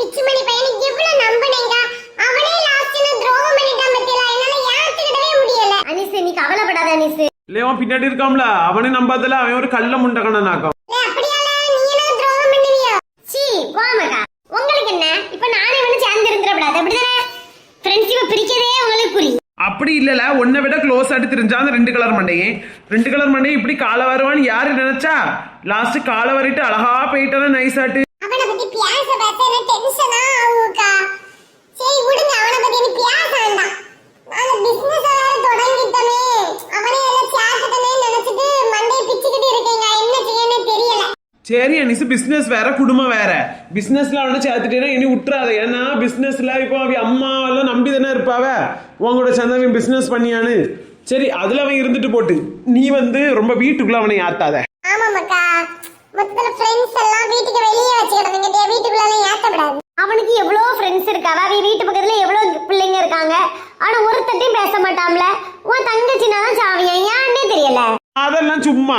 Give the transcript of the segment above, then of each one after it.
பிச்சுமணி பையனை எவ்வளவு நம்பினேங்க? அவனே லாஸ்ட்ல துரோகம் பண்ணிட்டான் பத்தியல? என்னால ஏத்துக்கிடவே முடியல. அனிசு நீ கவலைப்படாத அனிசு. இல்லையா அவன் பின்னாடி இருக்கான்ல அவனே நம்பாதல அவன் ஒரு கள்ள குறி அப்படி இல்லல உன்னை விட க்ளோஸ் ஆட்டு தெரிஞ்சா அந்த ரெண்டு கலர் மண்டையன் ரெண்டு கலர் மண்டையும் இப்படி காலை வருவான்னு யாரு நினைச்சா? லாஸ்ட் காலை வரிட்டு அழகா போயிட்டான நைஸ் ஆட்டு. என்ன டென்ஷனா ஆகுக்கா சரி விடுங்க. அவனை பத்தி எனக்கு பேச வேண்டாம். நாங்க பிசினஸ் தொடங்கிட்டோமே. அவனே எல்லாம் சேர்த்துட்டனே நினைச்சிட்டு மண்டையை பிச்சுக்கிட்டு இருக்கீங்க. என்ன செய்யணும் தெரியல. சரி அனிசு பிசினஸ் வேற குடும்பம் வேற. பிசினஸ்ல அவனை சேர்த்துட்டேன்னா இனி விட்டுறாத. ஏன்னா பிசினஸ்ல இப்போ அவ அம்மா எல்லாம் நம்பி தானே இருப்பாவ உங்களோட சேர்ந்து அவன் பிசினஸ் பண்ணியான்னு. சரி அதுல அவன் இருந்துட்டு போட்டு. நீ வந்து ரொம்ப வீட்டுக்குள்ள அவனை யாத்தாத ஆமாமாக்கா மொத்தத்துல ஃப்ரெண்ட்ஸ் எல்லாம் வீட்டுக்கு வெளியே வச்சுக்கிடுங்க வீட்டுக்குள்ள எல்லாம் ஏத்தப்படாது. அவனுக்கு எவ்வளோ ஃப்ரெண்ட்ஸ் இருக்கா? அவ வீட்டு பக்கத்துல எவ்வளோ பிள்ளைங்க இருக்காங்க? ஆனா ஒருத்தட்டையும் பேச மாட்டாம்ல உன் தங்கச்சினா தான் சாவியன் ஏன்னே தெரியல. அதெல்லாம் சும்மா.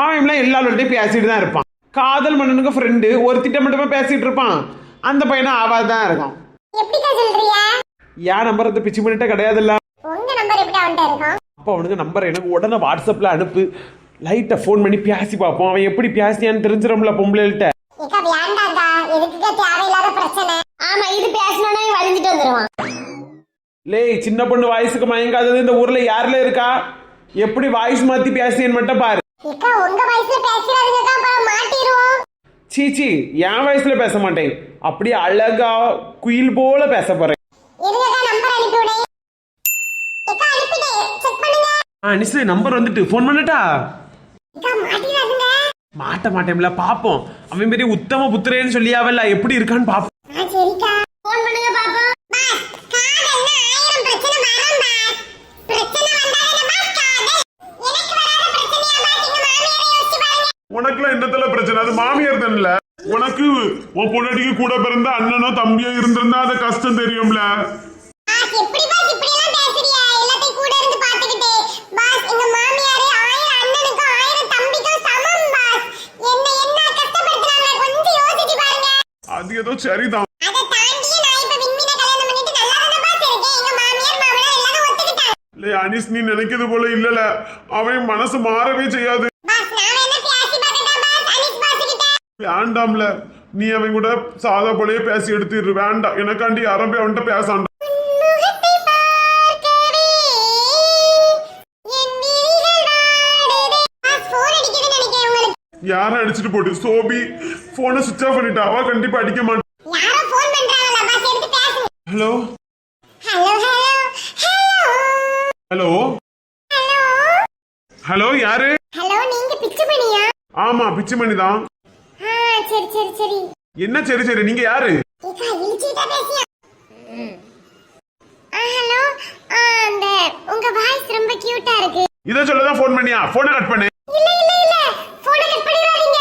அவன் எல்லாம் எல்லாரோட்டையும் பேசிட்டு தான் இருப்பான். காதல் மன்னனுக்கு ஃப்ரெண்டு ஒருத்திட்ட மட்டுமே பேசிட்டு இருப்பான். அந்த பையனை ஆவாது தான் இருக்கும். எப்படிக்கா சொல்றியா? ஏன் நம்பர் அந்த பிச்சு பண்ணிட்ட கிடையாதுல்ல? உங்க நம்பர் எப்படி அவன்கிட்ட இருக்கும்? அப்போ அவனுக்கு நம்பர் எனக்கு உடனே வாட்ஸ்அப்ல அனுப்பு. லைட்டை ஃபோன் பண்ணி பேசி பார்ப்போம். அவன் எப்படி பேசியான்னு தெரிஞ்சிடும்ல பொம்பளைகிட்ட பேசினோன்னா லேய் சின்ன பொண்ணு வாய்ஸுக்கு மயங்காதது இந்த ஊர்ல யாருல இருக்கா? எப்படி வாய்ஸ் மாத்தி பேசியன்னு மட்டும் பாரு. சீச்சி என் வயசுல பேச மாட்டேன். அப்படியே அழகா குயில் போல பேச போறேன். நிசு நம்பர் வந்துட்டு. ஃபோன் பண்ணட்டா? மாட்ட மாட்டேன்ல பாப்போம். அவன் பெரிய உத்தம புத்திரேன்னு சொல்லியாவல்ல எப்படி இருக்கான்னு பாப்போம். ஆ சரிக்கா. ஃபோன் பண்ணுங்க பாப்போம். பாஸ் காதல்னா ஆயிரம்? பிரச்சனை வரும் பாஸ் பிரச்சனை வந்தாலே பாஸ் காதல் எனக்கு வராத பிரச்சனையா பாஸ் எங்க மாமியாரை யோசிச்சு பாருங்க. உனக்குலாம் என்னத்துல பிரச்சனை? அது மாமியார் தானல. உனக்கு உன் பொண்டாட்டிக்கு கூட பிறந்த அண்ணனோ தம்பியோ இருந்திருந்தா அந்த கஷ்டம் தெரியும்ல பாஸ் எப்படி பாஸ் இப்படி எல்லாம் பேசுறியா எல்லாத்தையும் கூட இருந்து பாத்துக்கிட்டே பாஸ் எங்க மாமியாரே ஆயிரம் அண்ணனுக்கும் ஆயிரம் தம்பிக்கும் சமம் பாஸ் என்ன என்ன கஷ்டப்படுத்துறாங்க கொஞ்சம் யோசிச்சு பாருங்க அது ஏதோ சரிதான் அதை தாண்டியே நான் இப்ப விண்மீனை கல்யாணம் பண்ணிட்டு நல்லா தானே பாஸ் இருக்கேன் எங்க மாமியார் மாமனார் எல்லாரும் இல்லை அனிஸ் நீ நினைக்கிறது போல இல்லல அவன் மனசு மாறவே செய்யாது. வேண்டாம்ல. நீ அவன் கூட சாதா போலயே பேசி எடுத்துரு. வேண்டாம். எனக்காண்டி யாரும் போய் அவன்கிட்ட பேசாண்டா. யாரும் அடிச்சுட்டு போட்டு? சோபி போனை சுவிச் ஆஃப் பண்ணிட்டா. அவ கண்டிப்பா அடிக்க மாட்டா. ஹலோ. ஹலோ. ஹலோ யாரு Hello, நீங்க பிச்சுமணியா? ஆமா பிச்சுமணி தான் சரி, சரி, சரி. என்ன சரி சரி நீங்க யாரு. ஆ, அந்த, உங்க voice ரொம்ப ஆ இருக்கு. இதை சொல்லதான் ஃபோன் பண்ணியா போனை கட் பண்ணு இல்ல, இல்ல, இல்ல. அ cut பண்ணிடாதீங்க.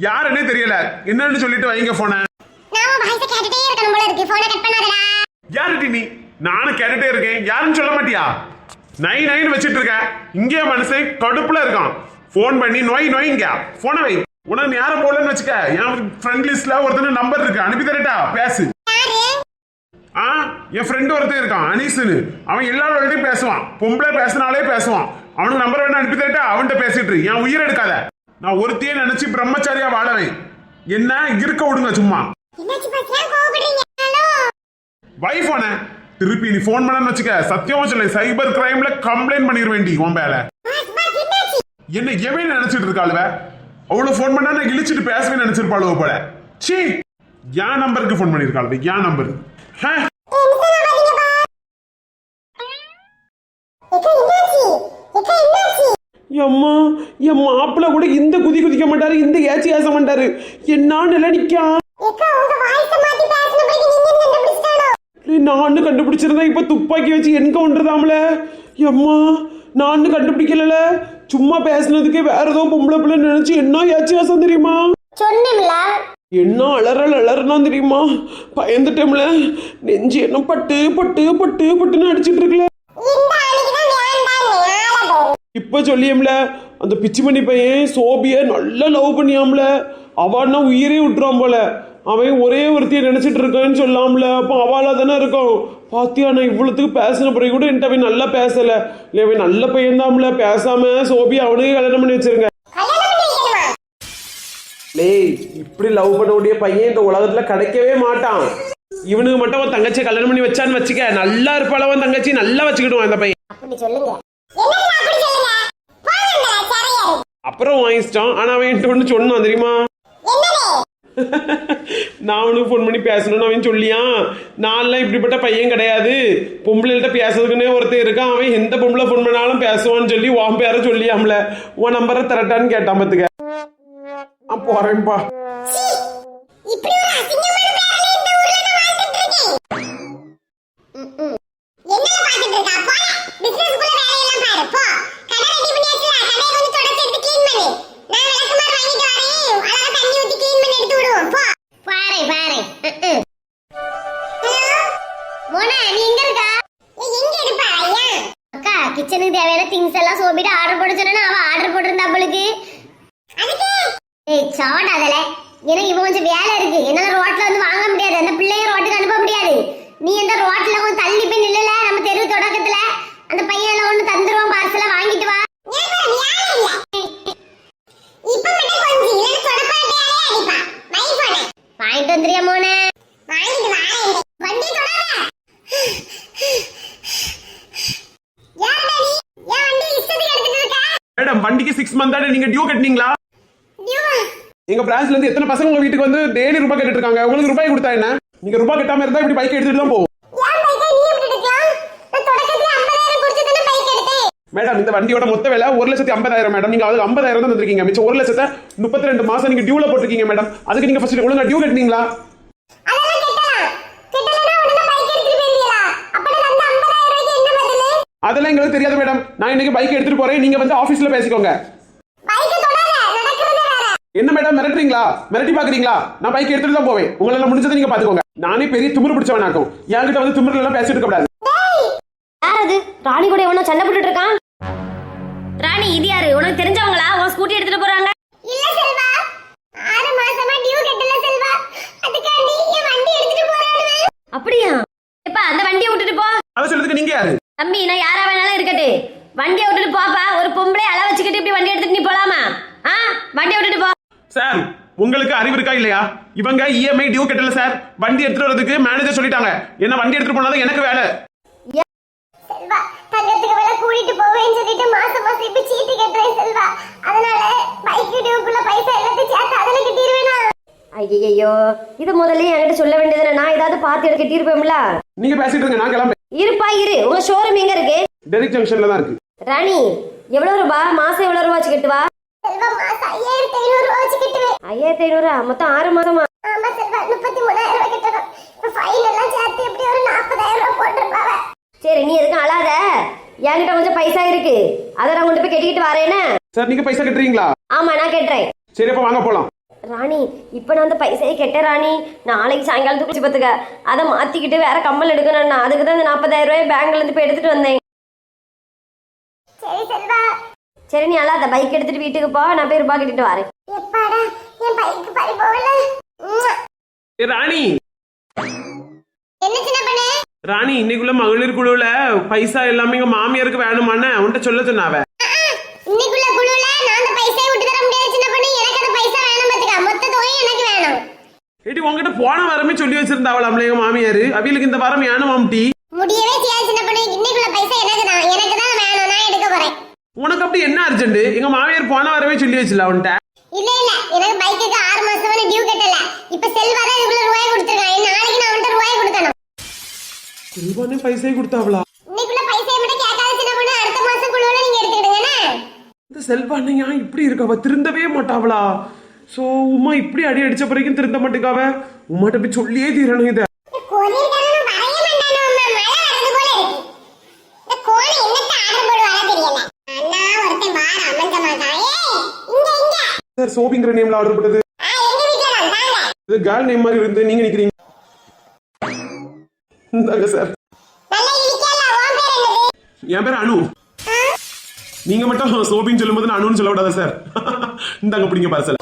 யாருன்னே தெரியல என்னன்னு சொல்லிட்டு வைங்க போனை நான் அ கேட்டுட்டே இருக்கணும் போல இருக்கு. அ cut பண்ணாதடா. யாருடி நீ? நானும் கேட்டுட்டே இருக்கேன். யாருன்னு சொல்ல மாட்டியா? நை நைன்னு வச்சிட்டு இருக்க. இங்கே மனுஷன் கடுப்புல இருக்கான். ஃபோன் பண்ணி நோய் நோய்ங்க போனை வை. உனக்கு யாரும் போலன்னு வச்சுக்க. என் ஃப்ரெண்ட் லிஸ்ட்ல ஒருத்தன நம்பர் இருக்கு. அனுப்பி தரட்டா பேசு. ஆ? என் ஃப்ரெண்டு ஒருத்தன் இருக்கான். அனீஸ்னு அவன் எல்லாரோடையும் பேசுவான். பொம்பளை பேசினாலே பேசுவான். அவனுக்கு நம்பர் வேணா அனுப்பி தரட்டா அவன்கிட்ட பேசிட்டு என் உயிர் எடுக்காத. நான் ஒருத்தையே நினைச்சு பிரம்மச்சாரியா வாழவேன். என்ன? இருக்க விடுங்க சும்மா. வைஃப் ஆன திருப்பி நீ ஃபோன் பண்ணன்னு வச்சுக்க சத்தியமா சொல்ல சைபர் கிரைம்ல கம்ப்ளைண்ட் பண்ணிருவேண்டி உன் மேல. என்ன எவன் நினைச்சிட்டு இருக்காளுவ? அவ்வளவு ஃபோன் பண்ணா நான் இழிச்சிட்டு பேசவே நினைச்சிருப்பாளுவ போல. சீ என் நம்பருக்கு ஃபோன் பண்ணிருக்காளுவ என் நம்பர் ஏக்கா, எம்மா என் மாப்பிள்ள கூட இந்த குதி குதிக்க மாட்டாரு இந்த ஏச்சி ஏச மாட்டாரு. என்ன நிலை நிக்கா ஏக்கா, உங்க voice அ மாத்தி பேசின பிறகு நீங்க என்ன கண்டுபிடிச்சிட்டானோ? நான் கண்டுபிடிச்சிருந்தா இப்ப துப்பாக்கி வச்சு என்கவுண்டர்தாம்ல எம்மா நான் கண்டுபிடிக்கல சும்மா பேசுனதுக்கே வேற ஏதோ பொம்பளை பிள்ளை நினைச்சு என்ன ஏச்சி ஏசம் தெரியுமா என்ன அலறல் அலறணும் தெரியுமா? பயந்துட்டோம்ல. நெஞ்சு என்ன பட்டு பட்டு பட்டு பட்டுன்னு அடிச்சிட்டு பாரு. இப்ப சொல்லியம்ல அந்த பிச்சுமணி பையன் சோபிய நல்லா லவ் பண்ணியாம்ல. அவன்னா உயிரே விட்டுருவான் போல. அவன் ஒரே ஒருத்தியை நினைச்சிட்டு இருக்கான்னு சொல்லாம்ல அப்போ அவளா தானே இருக்கும். பாத்தியா நான் இவ்வளவுக்கு பேசின பிறகு கூட என்கிட்ட அவன் நல்லா பேசல. இல்லை அவன் நல்ல பையன்தாம்ல. பேசாம சோபி அவனுக்கு கல்யாணம் பண்ணி வச்சிருங்க. லேய் இப்படி லவ் பண்ணக்கூடிய பையன் இந்த உலகத்துல கிடைக்கவே மாட்டான். இவனுக்கு மட்டும் அவன் தங்கச்சி கல்யாணம் பண்ணி வச்சான்னு வச்சுக்க. நல்லா இருப்பாள் அவன் தங்கச்சி நல்லா வச்சுக்கிடுவான் அந்த பையன். அப்படி சொல்லுங்க. என்னங்க அப்படி சொல்லுங்க? போங்க சரையாரு அப்புறம் வாங்கிச்சிட்டான். ஆனா அவன் என்கிட்ட ஒன்று சொன்னான் தெரியுமா? நான் அவனுக்கு ஃபோன் பண்ணி பேசணும்னு அவன் சொல்லியான். நான்லாம் இப்படிப்பட்ட பையன் கிடையாது. பொம்பளைகிட்ட பேசுறதுக்குன்னே ஒருத்தன் இருக்கான். அவன் எந்த பொம்பளை ஃபோன் பண்ணாலும் பேசுவான்னு சொல்லி உன் பேரை சொல்லியாம்ல. உன் நம்பரை தரட்டான்னு கேட்டான் பார்த்துக்க போறேன்பா. போறேன்ப்பா திங்ஸ் எல்லாம் சோபிட்டு ஆர்டர் போட சொன்னா அவ ஆர்டர் போட்டிருந்தா அவளுக்கு. ஏய் சாடாதல ஏன்னா இவன் கொஞ்சம் வேலை இருக்கு. என்னால ரோட்ல வந்து வாங்க முடியாது. அந்த பிள்ளைய ரோட்டுக்கு அனுப்ப முடியாது. நீ அந்த ரோட்ல கொஞ்சம் தள்ளி போய் நில்லல? நம்ம தெரு தொடக்கத்துல. அந்த பையன் எல்லாம் ஒண்ணு தந்துருவான் பார்சலா வாங்கிட்டு வா ஏன் பாரு, யாரும் இல்ல இப்ப மட்டும் கொஞ்சம் இல்லைன்னு தொடப்பாட்டையாலே அடிப்பா வை போனேன் வாங்கிட்டு வந்துறியா மோனே வாங்கிட்டு வாரேன் வண்டி தொடாத யார் டாடி என் வண்டி இஷ்டத்துக்கு எடுத்துட்டு இருக்க மேடம் வண்டிக்கு சிக்ஸ் மந்த் நீங்க டியூ கட்டினீங்களா? டியூவா எங்க பிரான்ச்ல இருந்து எத்தனை பசங்க உங்க வீட்டுக்கு வந்து டெய்லி ரூபாய் கேட்டுட்டு இருக்காங்க உங்களுக்கு ரூபாய் கொடுத்தா என்ன? நீங்க ரூபாய் கட்டாம இருந்தா இப்படி பைக் எடுத்துட்டு தான் போகும் ஏன் பைக்கை நீ எப்படி எடுக்கலாம் நான் தொடக்கத்துல 50000 கொடுத்து தானே பைக் எடுத்தேன். மேடம் இந்த வண்டியோட மொத்த விலை ஒரு லட்சத்தி ஐம்பதாயிரம் மேடம். நீங்க அதுக்கு ஐம்பதாயிரம் தான் தந்திருக்கீங்க. மிச்சம் ஒரு லட்சத்தை முப்பத்தி ரெண்டு மாசம் நீங்க டியூல போட்டிருக்கீங்க மேடம். அதுக்கு நீங்க ஃபர்ஸ்ட் ஒழுங்கா டியூ கட்டினீங்களா? அதெல்லாம் கட்டலாம் கட்டலனா உடனே பைக் எடுத்துட்டு போயிருவீங்களா? அப்ப நான் அந்த 50000 ரூபாய்க்கு என்ன பதிலு? அதெல்லாம் எங்களுக்கு தெரியாது மேடம். நான் இன்னைக்கு பைக் எடுத்துட்டு போறேன். நீங்க வந்து ஆபீஸ்ல பேசிக்கோங்க. என்ன மேடம் மிரட்டுறீங்களா? மிரட்டி பாக்குறீங்களா நான் பைக் எடுத்துட்டு தான் போவேன். உங்களால முடிஞ்சதை நீங்க பாத்துக்கோங்க நானே பெரிய திமிரு பிடிச்சவனாக்கும் என்கிட்ட வந்து திமிரு எல்லாம் பேசிட்டு கூடாது. யார் அது? ராணி கூட எவனோ சண்டை போட்டுட்டு இருக்கான்? ராணி இது யாரு? உனக்கு தெரிஞ்சவங்களா? உன் ஸ்கூட்டி எடுத்துட்டு போறாங்க. இல்ல செல்வா. ஆறு மாசமா டியூ கட்டல செல்வா. அதுக்காண்டி என் வண்டி எடுத்துட்டு போறானுவே அப்படியா? எப்பா அந்த வண்டியை விட்டுட்டு போ. அதை சொல்றதுக்கு நீங்க யாரு? தம்பி நான் யாரா வேணாலும் இருக்கட்டு. வண்டியை விட்டுட்டு போப்பா. ஒரு பொம்பளை அள வச்சுக்கிட்டு இப்படி வண்டி எடுத்துட்டு நீ போலாமா? ஆ? வண்டியை விட்டுட்டு போ. சார் உங்களுக்கு அறிவு இருக்கா இல்லையா? இவங்க E இஎம்ஐ டியூ கட்டல சார் வண்டி எடுத்துட்டு வரதுக்கு மேனேஜர் சொல்லிட்டாங்க. என்ன வண்டி எடுத்துட்டு போனாதான் எனக்கு வேலை. செல்வா தங்கத்துக்கு வேலை கூட்டிட்டு போவேன்னு சொல்லிட்டு மாசம் மாசம் இப்ப சீட்டு கட்டுறேன் செல்வா. அதனால பைக் டியூக்குள்ள பைசா எல்லாத்தையும் சேர்த்து அதில் கட்டிடுவேனா ஐயோ இது முதல்ல என்கிட்ட சொல்ல வேண்டியதுல நான் ஏதாவது பார்த்து எடுக்க கட்டியிருப்பேன்ல நீங்க பேசிட்டு இருங்க நான் கிளம்பேன் இருப்பா இரு. உங்க ஷோரூம் எங்க இருக்கு? டெரிக் ஜங்ஷன்ல தான் இருக்கு. ராணி எவ்வளவு ரூபா? மாசம் எவ்வளவு ரூபா வச்சு கட்டுவா? ஐயாயிரத்தி ஐநூறு ரூபா வச்சு கட்டுவேன் ஐயாயிரத்தி ஐநூறா? மொத்தம் ஆறு மாதமா? ஆமா செல்வா முப்பத்தி மூணாயிரம் ரூபாய் கட்டணும். இப்ப ஃபைன் எல்லாம் சேர்த்து எப்படி ஒரு நாற்பதாயிரம் ரூபாய் போட்டிருப்பாவ? சரி நீ எதுக்கும் அழாத. என்கிட்ட கொஞ்சம் பைசா இருக்கு. அதை நான் கொண்டு போய் கட்டிக்கிட்டு வரேன்னு சார் நீங்க பைசா கட்டுறீங்களா? ஆமா நான் கட்டுறேன். சரி அப்ப வாங்க போலாம். ராணி இப்போ நான் அந்த பைசையை கெட்ட ராணி. நாளைக்கு சாயங்காலத்துக்கு குச்சி பத்துக்க அதை மாத்திக்கிட்டு வேற கம்மல் எடுக்கணும் நான் அதுக்கு தான் இந்த நாற்பதாயிரம் ரூபாய் பேங்க்ல இருந்து போய் எடுத்துட்டு வந்தேன். சரி செல்வா சரி நீ அழாத. பைக் எடுத்துட்டு வீட்டுக்கு போ. நான் போய் ரூபாய் கட்டிட்டு வரேன். எப்பாடா? என் பைக்கு பறி போகல. உம்மா. ஏ, ராணி. என்ன சின்ன பண்ணு? ராணி இன்னைக்குள்ள மகளிர் குழுவுல பைசா எல்லாமே எங்க மாமியாருக்கு வேணுமான்னு உன்கிட்ட சொல்ல சொன்னாவ. இன்னைக்குள்ள குழுல நான் அந்த பைசாயை விட்டு தர முடியாது சின்ன பண்ணு. எனக்கு அந்த பைசா வேணும் பாத்துக்க. மொத்த தொகையும் எனக்கு வேணும். ஏடி உங்ககிட்ட போன வாரமே சொல்லி வச்சிருந்தாவளாம்ல எங்க மாமியாரு? அவியலுக்கு இந்த வாரம் வேணுமாம்டி முடியவே செய்யாது சின்ன பண்ணு. இன்னைக்குள்ள பைசா எனக்கு தான் எனக்கு தான் வேணும் நான் எடுக்க போறேன் உனக்கு அப்படி என்ன அர்ஜென்ட் எங்க மாமியார் போன வாரமே சொல்லி வச்சுல அவன்கிட்ட. இல்ல இல்ல. எனக்கு பைக்குக்கு ஆறு மாசமா டியூ கட்டல. இப்ப செல்வா தான் இதுக்குள்ள ரூபாய் கொடுத்துருக்கான் நாளைக்கு நான் அவன்கிட்ட ரூபாய் கொடுக்கணும். செல்வானே பைசா கொடுத்தாவளா? இன்னைக்குள்ள பைசா மட்டும் கேட்காத சின்ன பொண்ணு அடுத்த மாசம் குழுவுல நீங்க எடுத்துக்கிடுங்கண்ணே இந்த செல்வானே ஏன் இப்படி இருக்கவ திருந்தவே மாட்டாவளா? சோ உமா இப்படி அடி அடிச்ச பிறகும் திருந்த மாட்டேங்காவ உமாட்ட போய் சொல்லியே தீரணும் இத கொரியர்காரன் வரைய மாட்டானோ அம்மா மழை வரது போல இருக்கு இந்த கோணி என்னத்த ஆர்டர் போடுவாரா தெரியல அண்ணா ஒருத்தன் வார அமைஞ்ச மாட்டான் ஏய் இங்க இங்க சார் சோபிங்கிற நேம்ல ஆர்டர் பண்ணது இது கேர்ள் நேம் மாதிரி இருந்து நீங்க நிக்கிறீங்க. இந்தாங்க சார் என் பேர் அனு. நீங்க மட்டும் சோபின்னு சொல்லும்போது நான் அனுன்னு சொல்ல விடாத சார் இந்தாங்க பிடிங்க பார்சல்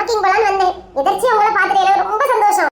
வாக்கிங் போலான்னு வந்தேன். எதர்ச்சியா உங்களை பாத்துட்டேன் ரொம்ப சந்தோஷம்.